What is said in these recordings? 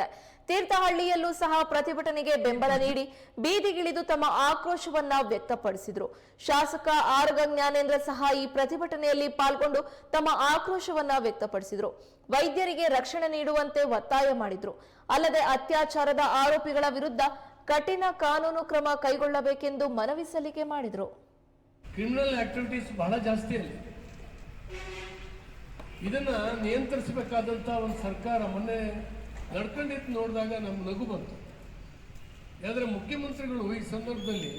ಎನ್ನಲಾಗಿದೆ ತೀರ್ಥಹಳ್ಳಿಯಲ್ಲೂ ಸಹ ಪ್ರತಿಭಟನೆಗೆ ಬೆಂಬಲ ನೀಡಿ ಬೀದಿಗಿಳಿದು ತಮ್ಮ ಆಕ್ರೋಶವನ್ನ ವ್ಯಕ್ತಪಡಿಸಿದ್ರು. ಶಾಸಕ ಆರಗ ಜ್ಞಾನೇಂದ್ರ ಸಹ ಈ ಪ್ರತಿಭಟನೆಯಲ್ಲಿ ಪಾಲ್ಗೊಂಡು ತಮ್ಮ ಆಕ್ರೋಶವನ್ನ ವ್ಯಕ್ತಪಡಿಸಿದ್ರು. ವೈದ್ಯರಿಗೆ ರಕ್ಷಣೆ ನೀಡುವಂತೆ ಒತ್ತಾಯ ಮಾಡಿದ್ರು. ಅಲ್ಲದೆ ಅತ್ಯಾಚಾರದ ಆರೋಪಿಗಳ ವಿರುದ್ಧ ಕಠಿಣ ಕಾನೂನು ಕ್ರಮ ಕೈಗೊಳ್ಳಬೇಕೆಂದು ಮನವಿ ಸಲ್ಲಿಕೆ ಮಾಡಿದ್ರು. ಕ್ರಿಮಿನಲ್ ಆಕ್ಟಿವಿಟೀಸ್ ಬಹಳ ಜಾಸ್ತಿ ಅಲ್ಲಿ. ಇದನ್ನ ನಿಯಂತ್ರಿಸಬೇಕಾದಂಥ ಒಂದು ಸರ್ಕಾರ ಮೊನ್ನೆ ನಡ್ಕೊಂಡಿದ್ದು ನೋಡಿದಾಗ ನಮ್ಮ ನಗು ಬಂತು. ಯಾಕಂದರೆ ಮುಖ್ಯಮಂತ್ರಿಗಳು ಈ ಸಂದರ್ಭದಲ್ಲಿ,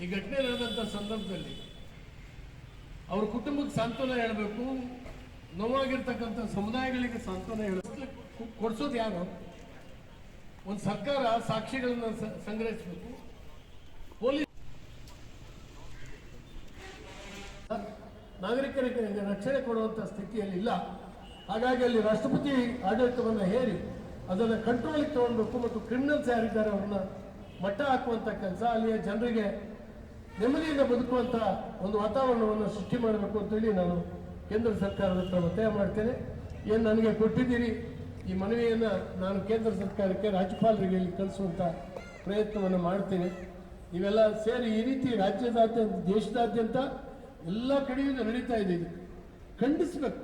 ಈ ಘಟನೆ ನಡೆದಂಥ ಸಂದರ್ಭದಲ್ಲಿ ಅವ್ರ ಕುಟುಂಬಕ್ಕೆ ಸಾಂತ್ವನ ಹೇಳಬೇಕು, ನೋವಾಗಿರ್ತಕ್ಕಂಥ ಸಮುದಾಯಗಳಿಗೆ ಸಾಂತ್ವನ ಹೇಳಬೇಕು ಕೊಡಿಸೋದು ಯಾರು? ಒಂದು ಸರ್ಕಾರ ಸಾಕ್ಷಿಗಳನ್ನು ಸಂಗ್ರಹಿಸಬೇಕು. ಪೊಲೀಸ್ ನಾಗರಿಕರಿಗೆ ರಕ್ಷಣೆ ಕೊಡುವಂಥ ಸ್ಥಿತಿಯಲ್ಲಿ ಇಲ್ಲ ಹಾಗಾಗಿ ಅಲ್ಲಿ ರಾಷ್ಟ್ರಪತಿ ಆಡಳಿತವನ್ನು ಹೇರಿ ಅದನ್ನು ಕಂಟ್ರೋಲಿಗೆ ತಗೊಳ್ಬೇಕು ಮತ್ತು ಕ್ರಿಮಿನಲ್ಸ್ ಯಾರಿದ್ದಾರೆ ಅವ್ರನ್ನ ಮಟ್ಟ ಹಾಕುವಂಥ ಕೆಲಸ, ಅಲ್ಲಿಯ ಜನರಿಗೆ ನೆಮ್ಮದಿಯಿಂದ ಬದುಕುವಂಥ ಒಂದು ವಾತಾವರಣವನ್ನು ಸೃಷ್ಟಿ ಮಾಡಬೇಕು ಅಂತೇಳಿ ನಾನು ಕೇಂದ್ರ ಸರ್ಕಾರದ ಹತ್ರ ಒತ್ತಾಯ ಮಾಡ್ತೇನೆ. ಏನು ನನಗೆ ಕೊಟ್ಟಿದ್ದೀರಿ? ಈ ಮನವಿಯನ್ನು ನಾನು ಕೇಂದ್ರ ಸರ್ಕಾರಕ್ಕೆ ರಾಜ್ಯಪಾಲರಿಗೆ ಇಲ್ಲಿ ಕಳಿಸುವಂಥ ಪ್ರಯತ್ನವನ್ನು ಮಾಡ್ತೀನಿ. ಇವೆಲ್ಲ ಸೇರಿ ಈ ರೀತಿ ರಾಜ್ಯದಾದ್ಯಂತ, ದೇಶದಾದ್ಯಂತ ಎಲ್ಲ ಕಡೆಯೂ ಇದು ನಡೀತಾ ಇದು. ಖಂಡಿಸ್ಬೇಕು.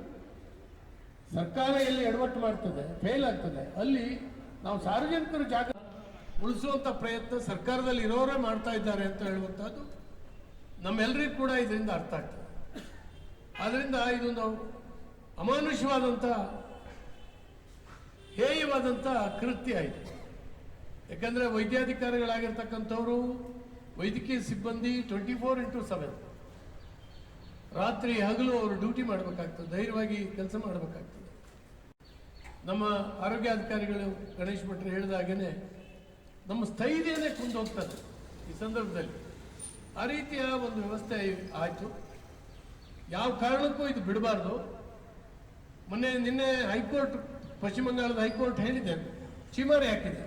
ಸರ್ಕಾರ ಎಲ್ಲಿ ಎಡವಟ್ಟು ಮಾಡ್ತದೆ ಫೇಲ್ ಆಗ್ತದೆ ಅಲ್ಲಿ ನಾವು ಸಾರ್ವಜನಿಕರು ಜಾಗ ಉಳಿಸುವಂತ ಪ್ರಯತ್ನ ಸರ್ಕಾರದಲ್ಲಿ ಇರೋರೇ ಮಾಡ್ತಾ ಇದ್ದಾರೆ ಅಂತ ಹೇಳುವಂಥದ್ದು ನಮ್ಮೆಲ್ಲರಿಗೂ ಕೂಡ ಇದರಿಂದ ಅರ್ಥ ಆಗ್ತದೆ. ಆದ್ರಿಂದ ಇದೊಂದು ಅಮಾನುಷ್ಯವಾದಂತ ಹೇಯವಾದಂತ ಕೃತ್ಯ ಇದು. ಯಾಕಂದ್ರೆ ವೈದ್ಯಾಧಿಕಾರಿಗಳಾಗಿರ್ತಕ್ಕಂಥವರು, ವೈದ್ಯಕೀಯ ಸಿಬ್ಬಂದಿ ಟ್ವೆಂಟಿ ಫೋರ್ ಇಂಟು ಸೆವೆನ್ ರಾತ್ರಿ ಹಗಲು ಅವರು ಡ್ಯೂಟಿ ಮಾಡಬೇಕಾಗ್ತದೆ, ಧೈರ್ಯವಾಗಿ ಕೆಲಸ ಮಾಡಬೇಕಾಗ್ತದೆ. ನಮ್ಮ ಆರೋಗ್ಯಾಧಿಕಾರಿಗಳು ಗಣೇಶ್ ಭಟ್ರು ಹೇಳಿದ ಹಾಗೇನೆ ನಮ್ಮ ಸ್ಥೈರ್ಯನೇ ಕುಂದೋಗ್ತದೆ ಈ ಸಂದರ್ಭದಲ್ಲಿ. ಆ ರೀತಿಯ ಒಂದು ವ್ಯವಸ್ಥೆ ಆಯಿತು. ಯಾವ ಕಾರಣಕ್ಕೂ ಇದು ಬಿಡಬಾರ್ದು. ಮೊನ್ನೆ ನಿನ್ನೆ ಹೈಕೋರ್ಟ್, ಪಶ್ಚಿಮ ಬಂಗಾಳದ ಹೈಕೋರ್ಟ್ ಹೇಳಿದೆ. ಚೀಮಾರಿ ಹಾಕಿದೆ.